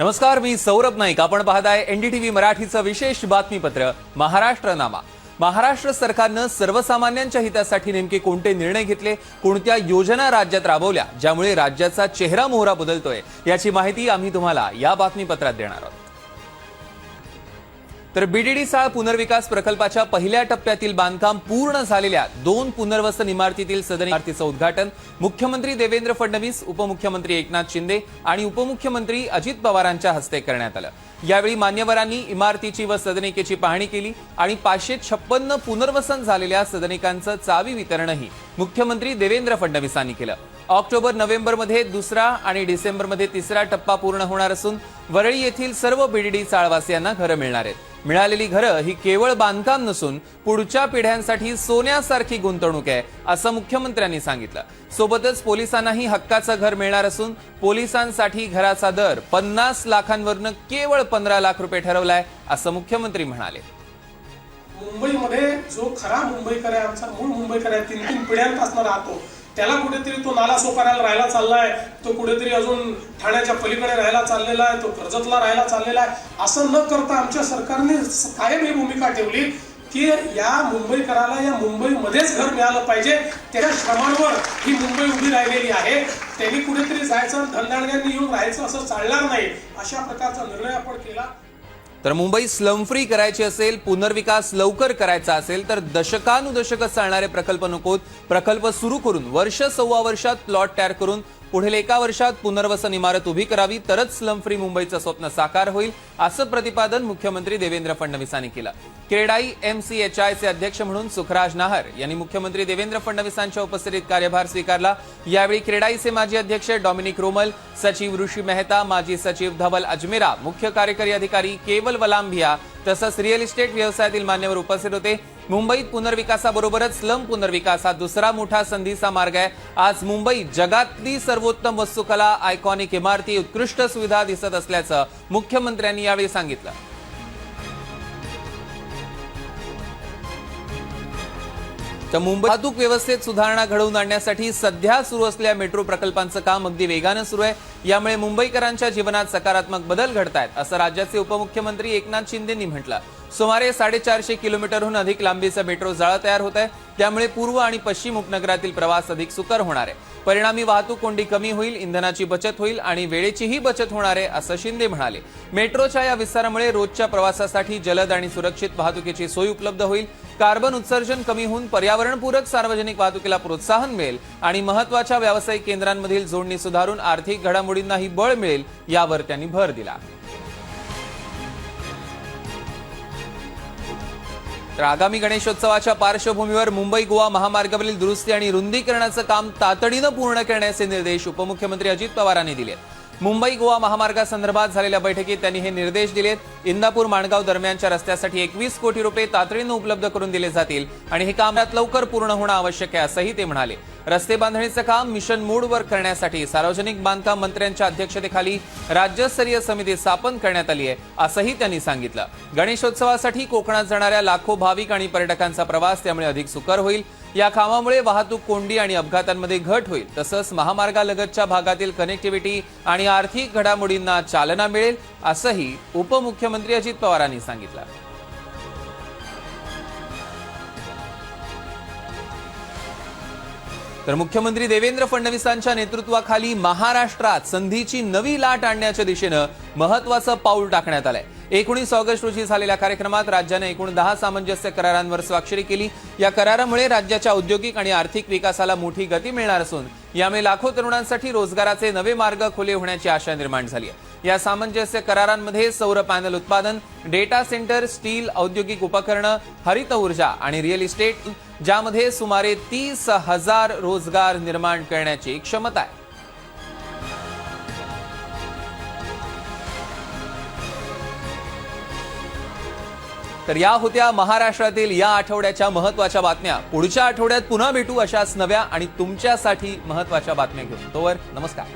नमस्कार मी सौरभ नाईक. आपण पाहताय एनडीटीव्ही मराठीचं विशेष बातमीपत्र महाराष्ट्र नामा महाराष्ट्र सरकारनं सर्वसामान्यांच्या हितासाठी नेमके कोणते निर्णय घेतले कोणत्या योजना राज्यात राबवल्या ज्यामुळे राज्याचा चेहरा मोहरा बदलतोय याची माहिती आम्ही तुम्हाला या बातमीपत्रात देणार आहोत. तर बीडीडी साळ पुनर्विकास प्रकल्पाच्या पहिल्या टप्प्यातील बांधकाम पूर्ण झालेल्या दोन पुनर्वसन इमारतीतील सदन इमारतीचं उद्घाटन मुख्यमंत्री देवेंद्र फडणवीस उपमुख्यमंत्री एकनाथ शिंदे आणि उपमुख्यमंत्री अजित पवारांच्या हस्ते करण्यात आलं. यावेळी मान्यवरांनी इमारतीची व सदनिकेची पाहणी केली आणि पाचशे छप्पन्न पुनर्वसन झालेल्या सदनिकांचं चावी वितरणही मुख्यमंत्री देवेंद्र फडणवीसांनी केलं. ऑक्टोबर नोव्हेंबरमध्ये दुसरा आणि डिसेंबरमध्ये तिसरा टप्पा पूर्ण होणार असून वरळी येथील सर्व बीडीडी चाळवासियांना घरं मिळणार आहेत. मिळालेली घरं ही केवळ बांधकाम नसून पुढच्या पिढ्यांसाठी सोन्यासारखी गुंतवणूक आहे असं मुख्यमंत्र्यांनी सांगितलं. सोबतच पोलिसांनाही हक्काचं घर मिळणार असून पोलिसांसाठी घराचा दर पन्नास लाखांवरनं केवळ पंधरा लाख रुपये ठरवलाय असं मुख्यमंत्री म्हणाले. मुंबईमध्ये जो खरा मुंबईकर आहे आमचा मूळ मुंबईकर आहे तीन तीन पिढ्यांपासून राहतो. त्याला कुठेतरी तो नाला सोपाऱ्याला राहायला चाललाय तो कुठेतरी अजून ठाण्याच्या पलीकडे राहायला चाललेला आहे तो कर्जतला राहायला चाललेला आहे. असं न करता आमच्या सरकारने कायम ही भूमिका ठेवली. की या मुंबईकराला या मुंबईमध्येच घर मिळालं पाहिजे. त्याच्या श्रमांवर ही मुंबई उभी राहिलेली आहे. त्यांनी कुठेतरी जायचं धनदांड्यांनी येऊन राहायचं असं चालणार नाही. अशा प्रकारचा निर्णय आपण केला. तर मुंबई स्लम फ्री करायची असेल पुनर्विकास लवकर करायचा असेल तर दशकानुदशक चालणारे प्रकल्प नकोत प्रकल्प सुरू करून वर्ष सव्वा वर्षात प्लॉट तयार करून पुढील एका वर्षात पुनर्वसन इमारत उभी करावी तरच स्लम फ्री मुंबईचं स्वप्न साकार होईल असं प्रतिपादन मुख्यमंत्री देवेंद्र फडणवीसांनी केलं. क्रेडाई एमसीएचआयचे अध्यक्ष म्हणून सुखराज नाहर यांनी मुख्यमंत्री देवेंद्र फडणवीसांच्या उपस्थितीत कार्यभार स्वीकारला. यावेळी क्रेडाईचे माजी अध्यक्ष डॉमिनिक रोमल सचिव ऋषी मेहता माजी सचिव धवल अजमेरा मुख्य कार्यकारी अधिकारी केवल वलांभिया तसंच रिअल इस्टेट व्यवसायातील मान्यवर उपस्थित होते. मुंबईत पुनर्विकासाबरोबरच स्लम पुनर्विकास हा दुसरा मोठा संधीचा मार्ग आहे. आज मुंबई जगातली सर्वोत्तम वस्तुकला आयकॉनिक इमारती उत्कृष्ट सुविधा दिसत असल्याचं मुख्यमंत्र्यांनी यावेळी सांगितलं. तर मुंबई वाहतूक व्यवस्थेत सुधारणा घडवून आणण्यासाठी सध्या सुरू असलेल्या मेट्रो प्रकल्पांचं काम अगदी वेगानं सुरू आहे. यामुळे मुंबईकरांच्या जीवनात सकारात्मक बदल घडतायत असं राज्याचे उपमुख्यमंत्री एकनाथ शिंदेंनी म्हटलं. सुमारे साडेचारशे किलोमीटरहून अधिक लांबीचं मेट्रो जाळं तयार होत आहे. त्यामुळे पूर्व आणि पश्चिम उपनगरातील प्रवास अधिक सुकर होणार आहे. परिणामी वाहतूक कोंडी कमी होईल इंधनाची बचत होईल आणि वेळेचीही बचत होणार आहे असं शिंदे म्हणाले. मेट्रोच्या या विस्तारामुळे रोजच्या प्रवासासाठी जलद आणि सुरक्षित वाहतुकीची सोय उपलब्ध होईल. कार्बन उत्सर्जन कमी होऊन पर्यावरणपूरक सार्वजनिक वाहतुकीला प्रोत्साहन मिळेल आणि महत्त्वाच्या व्यावसायिक केंद्रांमधील जोडणी सुधारून आर्थिक घडामोडींनाही बळ मिळेल यावर त्यांनी भर दिला. तर आगामी गणेशोत्सवाच्या पार्श्वभूमीवर मुंबई गोवा महामार्गावरील दुरुस्ती आणि रुंदीकरणाचं काम तातडीनं पूर्ण करण्याचे निर्देश उपमुख्यमंत्री अजित पवारांनी दिले मुंबई गोवा महामार्गासंदर्भात झालेल्या बैठकीत त्यांनी हे निर्देश दिलेत. इंदापूर माणगाव दरम्यानच्या रस्त्यासाठी एकवीस कोटी रुपये तातडीनं उपलब्ध करून दिले जातील आणि हे काम यात लवकर पूर्ण होणं आवश्यक आहे असंही ते म्हणाले. रस्ते बांधणीचं काम मिशन मोडवर करण्यासाठी सार्वजनिक बांधकाम मंत्र्यांच्या अध्यक्षतेखाली राज्यस्तरीय समिती स्थापन करण्यात आली आहे असंही त्यांनी सांगितलं. गणेशोत्सवासाठी कोकणात जाणाऱ्या लाखो भाविक आणि पर्यटकांचा प्रवास त्यामुळे अधिक सुकर होईल. या कामामुळे वाहतूक कोंडी आणि अपघातांमध्ये घट होईल. तसंच महामार्गालगतच्या भागातील कनेक्टिव्हिटी आणि आर्थिक घडामोडींना चालना मिळेल असंही उपमुख्यमंत्री अजित पवारांनी सांगितलं. तर मुख्यमंत्री देवेंद्र फडणवीसांच्या नेतृत्वाखाली महाराष्ट्रात संधीची नवी लाट आणण्याच्या दिशेनं महत्वाचं पाऊल टाकण्यात आलंय. एकोणीस ऑगस्ट रोजी झालेल्या कार्यक्रमात राज्याने एकूण दहा सामंजस्य करारांवर स्वाक्षरी केली. या करारामुळे राज्याच्या औद्योगिक आणि आर्थिक विकासाला मोठी गती मिळणार असून यामुळे लाखो तरुणांसाठी रोजगाराचे नवे मार्ग खुले होण्याची आशा निर्माण झाली आहे. या सामंजस्य करारांमध्ये सौर पॅनल उत्पादन डेटा सेंटर स्टील औद्योगिक उपकरणं हरित ऊर्जा आणि रिअल इस्टेट ज्यामध्ये सुमारे तीस हजार रोजगार निर्माण करण्याची क्षमता आहे. तर या होत्या महाराष्ट्रातील या आठवड्याच्या महत्त्वाच्या बातम्या. पुढच्या आठवड्यात पुन्हा भेटू अशाच नव्या आणि तुमच्यासाठी महत्त्वाच्या बातम्या घेऊन. तोवर नमस्कार.